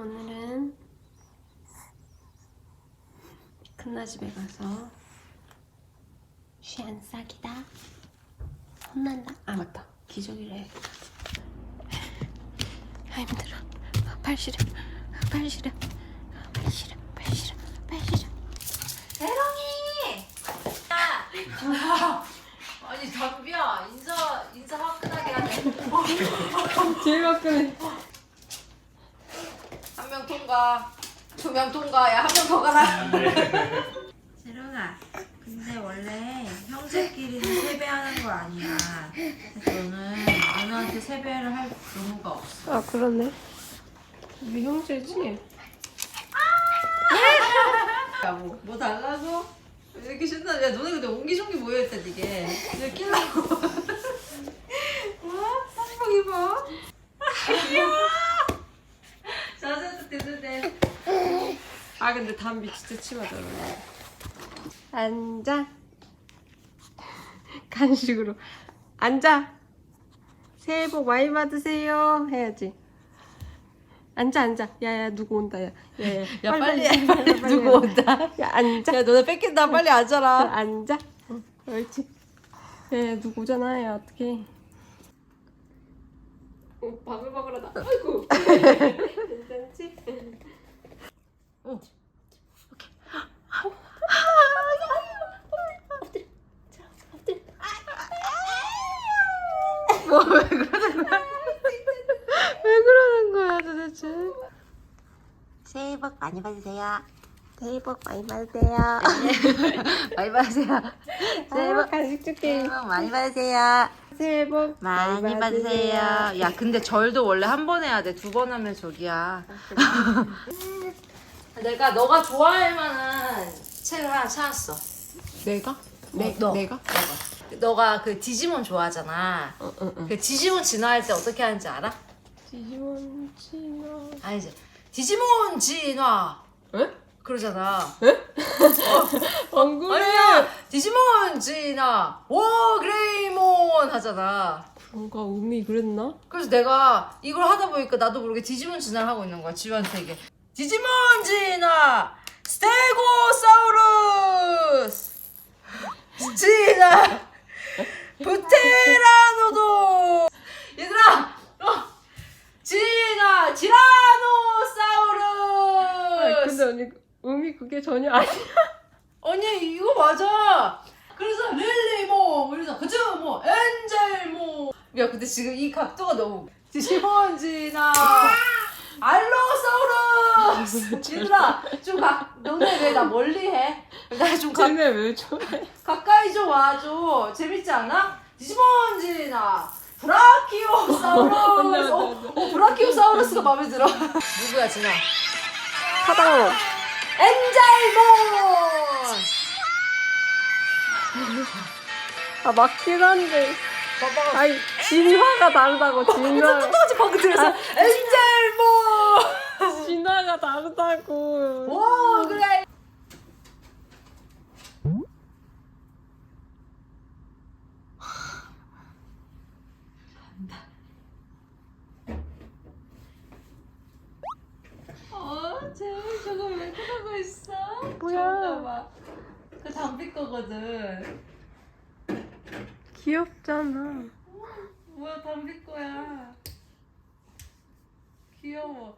오늘은 큰나 집에 가서 쉬안 싹이다. 혼난다? 아 맞다. 기저귀를 해야겠다 아 힘들어. 아, 발 시려. 아, 발 시려. 아, 발 시려. 발 시려. 발 시려. 대롱이! 아니 담비야 인사 인사 화끈하게 하네. 제일 화끈해 통과, 두 명 통과, 야 한 명 더 가라. 세령아, 근데 원래 형제끼리는 세배하는 거 아니야. 그래서 너는 누나한테 세배를 할 의무가 없어. 아 그러네 우리 형제지? 야뭐 뭐 달라고? 왜 이렇게 신나? 야 너네 근데 옹기종기 모여있다 이게. 이거 끼려고. 와 한복 입어. 귀여워. 자세도 되는데. 아 근데 담비 진짜 치마더라. 앉아. 간식으로. 앉아. 새해 복 많이 받으세요. 해야지. 앉아 앉아. 야야 누구 온다. 야 야야. 야 빨리 해. 빨리 누구 온다. 야 앉아. 야 너네 뺏긴다. 빨리 자, 앉아라. 앉아. 응, 옳지. 야 야 누구 오잖아. 야 어떡해. 어, 바글바글하다. 아이고 왜 그러는 거야 도대체 새해 복 많이 받으세요. 새해 복 많이 받으세요 많이 받으세요. 새해 복, 간식 줄게 새해 복 많이 받으세요. 새해 복 많이 받으세요. 야 근데 절도 원래 한 번 해야 돼 두 번 하면 저기야 내가 너가 좋아할 만한 책을 하나 찾았어 내가? 내, 너. 내가? 너가 그 디지몬 좋아하잖아. 어, 어, 어. 그 디지몬 진화할 때 어떻게 하는지 알아? 디지몬 진화. 아니지. 디지몬 진화. 에? 그러잖아. 엉구리 아니야. 디지몬 진화. 워그레이몬 하잖아. 뭔가 음이 그랬나? 그래서 내가 이걸 하다 보니까 나도 모르게 디지몬 진화를 하고 있는 거야 지우한테 이게. 디지몬 진화! 스테고사우루스! 진화 부테라노도 얘들아 어 진화 아니, 티라노사우루스 근데 언니 음이 그게 전혀 아니야 언니 이거 맞아. 그래서 릴리모 그래서 그죠 뭐 엔젤모. 야 근데 지금 이 각도가 너무 디지몬지나 알로사우루스. 얘들아 좀 가 너네 왜 나 멀리 해? 나좀 쟤네 왜 좋아해? 가까이 좀 와줘. 재밌지 않아? 디지몬지나 브라키오사우루스. 어, 맞아. 어 브라키오사우루스가 마음에 들어. 누구야 진아? 타당어 엔젤몬. 아 맞긴 한데 봐봐. 아니 진화가 다르다고 진화 똑같이 방금 들었어. 엔젤몬. 진화가 다르다고 오 그래. 어, 쟤 저거 왜 그러고 있어? 뭐야? 저거 봐. 그 담비 거거든. 귀엽잖아 뭐야 담비 거야. 귀여워.